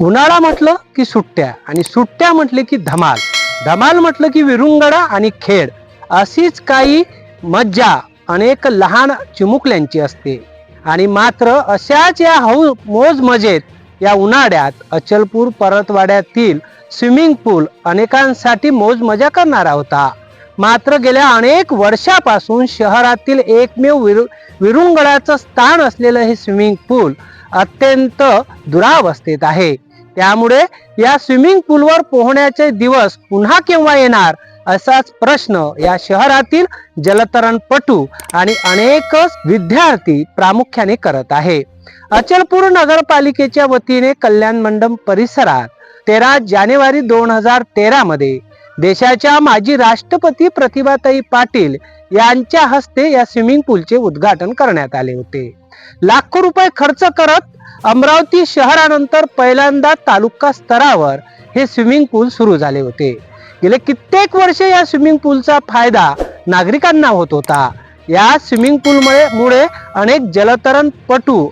उन्हाळा म्हटलं की सुट्ट्या आणि सुट्ट्या म्हटले की धमाल. धमाल म्हटलं की विरुंगडा आणि खेळ अशीच काही मज्जा अनेक लहान चिमुकल्यांची असते. आणि मात्र अशाच या हौ मोज मजेत या उन्हाळ्यात अचलपूर परतवाड्यातील स्विमिंग पूल अनेकांसाठी मोज मजा करणारा होता. मात्र गेल्या अनेक वर्षापासून शहरातील एकमेव विरु विरुंगडाचं स्थान असलेलं हे स्विमिंग पूल अत्यंत दुरावस्थेत आहे. त्यामुळे या स्विमिंग पूलवर पोहण्याचे दिवस पुन्हा केव्हा येणार असाच प्रश्न या शहरातील जलतरणपटू आणि अनेक विद्यार्थी प्रामुख्याने करत आहे. अचलपूर नगरपालिकेच्या वतीने कल्याण मंडप परिसरात तेरा जानेवारी दोन हजार तेरा मध्ये देशाच्या माजी राष्ट्रपती प्रतिभाताई पाटील यांच्या हस्ते या स्विमिंग पूलचे उद्घाटन करण्यात आले होते. लाखो रुपये खर्च करत अमरावती शहरानंतर पहिल्यांदा तालुका स्तरावर हे स्विमिंग पूल सुरू झाले होते. गेले कित्येक वर्षे या स्विमिंग पूलचा फायदा नागरिकांना होत होता. या स्विमिंग पूलमुळे मुळे अनेक जलतरणपटू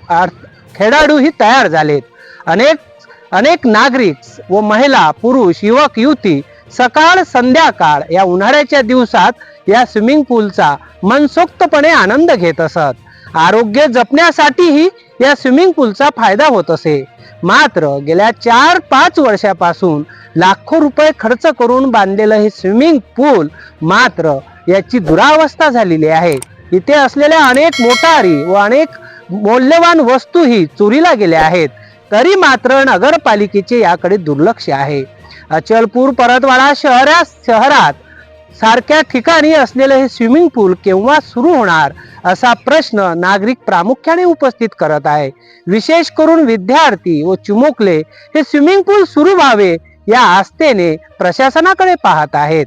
खेळाडूही तयार झालेत. अनेक अनेक नागरिक व महिला पुरुष युवक युवती सकाळ संध्याकाळ या उन्हाळ्याच्या दिवसात या स्विमिंग पूलचा मनसोक्तपणे आनंद घेत असत. आरोग्य जपण्यासाठीही या स्विमिंग पूलचा फायदा होत असे. मात्र गेल्या चार पाच वर्षापासून लाखो रुपये खर्च करून बांधलेलं हे स्विमिंग पूल मात्र याची दुरावस्था झालेली आहे. इथे असलेल्या अनेक मोटारी व अनेक मौल्यवान वस्तूही चोरीला गेल्या आहेत. तरी मात्र नगरपालिकेचे याकडे दुर्लक्ष आहे. अचलपूर परतवाडा शहरा शहरात सारख्या ठिकाणी असलेले हे स्विमिंग पूल केव्हा सुरू होणार असा प्रश्न नागरिक प्रामुख्याने उपस्थित करत आहे. विशेष करून विद्यार्थी व चिमुकले हे स्विमिंग पूल सुरू व्हावे या आस्थेने प्रशासनाकडे पाहत आहेत.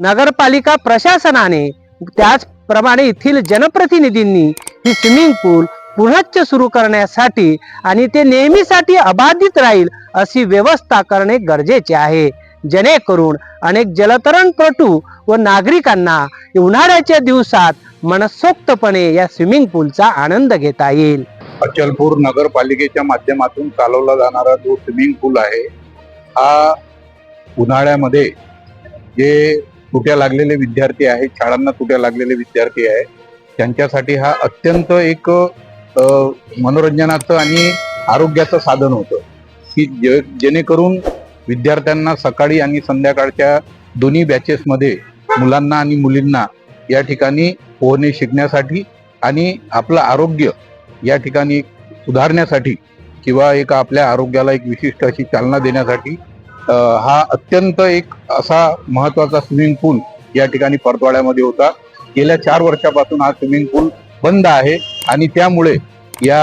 नगरपालिका प्रशासनाने त्याचप्रमाणे येथील जनप्रतिनिधींनी ही स्विमिंग पूल पुनश्च सुरू करण्यासाठी आणि ते नेहमीसाठी अबाधित राहील अशी व्यवस्था करणे गरजेचे आहे. जेणेकरून अनेक जलतरणपटू व नागरिकांना उन्हाळ्याच्या दिवसात मनसोक्तपणे या स्विमिंग पूलचा आनंद घेता येईल. अचलपूर नगरपालिकेच्या माध्यमातून चालवला जाणारा जो स्विमिंग पूल आहे हा उन्हाळ्यामध्ये जे तुट्या लागलेले विद्यार्थी आहेत शाळांना तुट्या लागलेले विद्यार्थी आहेत त्यांच्यासाठी हा अत्यंत एक मनोरंजनाचं आणि आरोग्याचं साधन होतं. की जे जेणेकरून विद्यार्थ्यांना सकाळी आणि संध्याकाळच्या दोन्ही बॅचेसमध्ये मुलांना आणि मुलींना या ठिकाणी पोहणे शिकण्यासाठी आणि आपलं आरोग्य या ठिकाणी सुधारण्यासाठी किंवा एक आपल्या आरोग्याला एक विशिष्ट अशी चालना देण्यासाठी हा अत्यंत एक असा महत्त्वाचा स्विमिंग पूल या ठिकाणी परतवाड्यामध्ये होता. गेल्या चार वर्षापासून हा स्विमिंग पूल बंद आहे आणि त्यामुळे या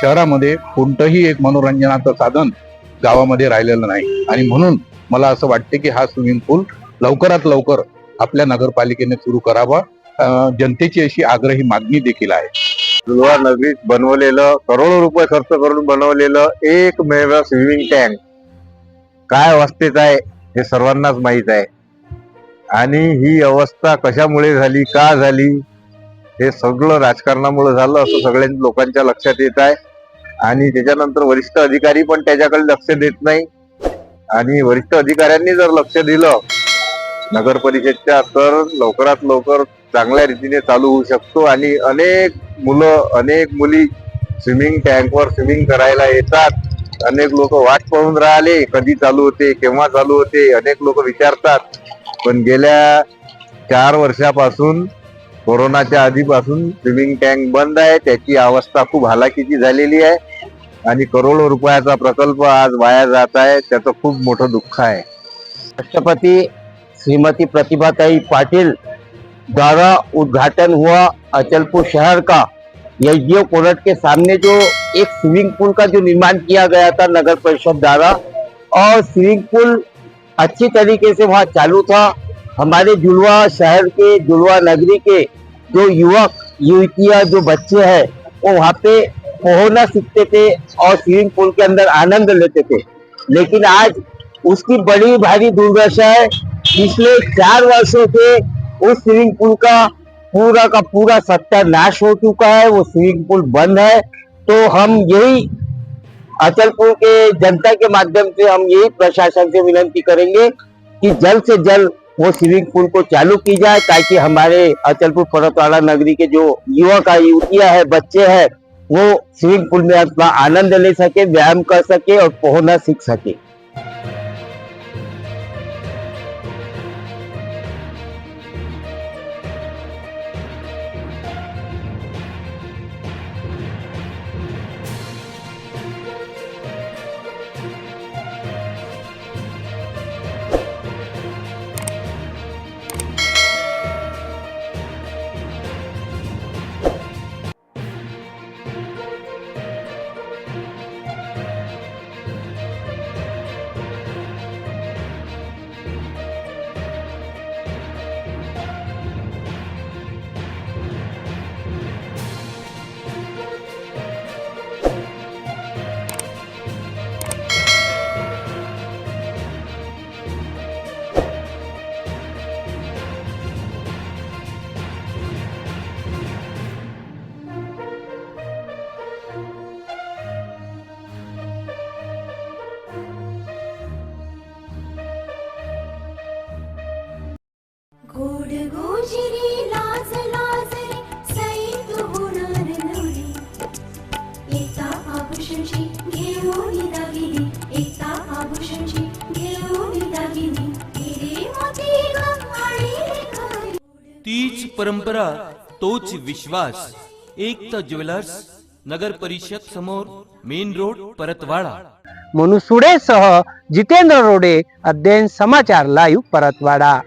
शहरामध्ये कोणतंही एक मनोरंजनाचं साधन गावामध्ये राहिलेलं नाही. आणि म्हणून मला असं वाटते की हा स्विमिंग पूल लवकरात लवकर आपल्या नगरपालिकेने सुरू करावा. जनतेची अशी आग्रही मागणी देखील आहे. लोहार नगरीत बनवलेलं करोडो रुपये खर्च करून बनवलेलं एकमेव स्विमिंग टँक काय अवस्थेत आहे हे सर्वांनाच माहीत आहे. आणि ही अवस्था कशामुळे झाली का झाली हे सगळं राजकारणामुळे झालं असं सगळ्या लोकांच्या लक्षात येत आहे. आणि त्याच्यानंतर वरिष्ठ अधिकारी पण त्याच्याकडे लक्ष देत नाही. आणि वरिष्ठ अधिकाऱ्यांनी जर लक्ष दिलं नगर परिषदच्या तर लवकरात लवकर चांगल्या रीतीने चालू होऊ शकतो. आणि अनेक मुलं अनेक मुली स्विमिंग टँकवर स्विमिंग करायला येतात. अनेक लोक वाट पाहून राहिले कधी चालू होते केव्हा चालू होते अनेक लोक विचारतात. पण गेल्या चार वर्षापासून कोरोनाच्या आधीपासून स्विमिंग टँक बंद आहे त्याची अवस्था खूप हालाकीची झालेली आहे. आणि करोडो रुपयाचा प्रकल्प आज वाया जात आहे. त्याचं खूप मोठं दुःख आहे. राष्ट्रपति श्रीमती प्रतिभाताई पाटिल द्वारा उद्घाटन हुआ अचलपुर शहर का. एस कोर्ट के सामने जो एक स्विमिंग पूल का जो निर्माण किया गया था नगर परिषद द्वारा, और स्विमिंग पूल अच्छी तरीके से वहाँ चालू था। हमारे जुलवा शहर के, जुलवा नगरी के जो युवक, युवतियाँ, जो बच्चे हैं, वो वहाँ पे पोहना सीखते थे और स्विमिंग पूल के अंदर आनंद लेते थे। लेकिन आज उसकी बड़ी भारी दुर्दशा है। पिछले चार वर्षों से उस स्विमिंग पूल का पूरा का पूरा सत्ता नाश हो चुका है। वो स्विमिंग पूल बंद है। तो हम यही अचलपुर के जनता के माध्यम से हम यही प्रशासन से विनती करेंगे कि जल्द से जल्द वो स्विमिंग पूल को चालू की जाए ताकि हमारे अचलपुर पर्वतवाड़ा नगरी के जो युवक है युवतियाँ है, बच्चे हैं वो स्विमिंग पूल में अपना आनंद ले सके व्यायाम कर सके और पोहना सीख सके। तीच परंपरा तोच विश्वास. एकता ज्वेलर्स नगर परिषद समोर मेन रोड परतवाडा. मनुसुडेसह जितेंद्र रोडे अध्ययन समाचार लाईव्ह परतवाडा.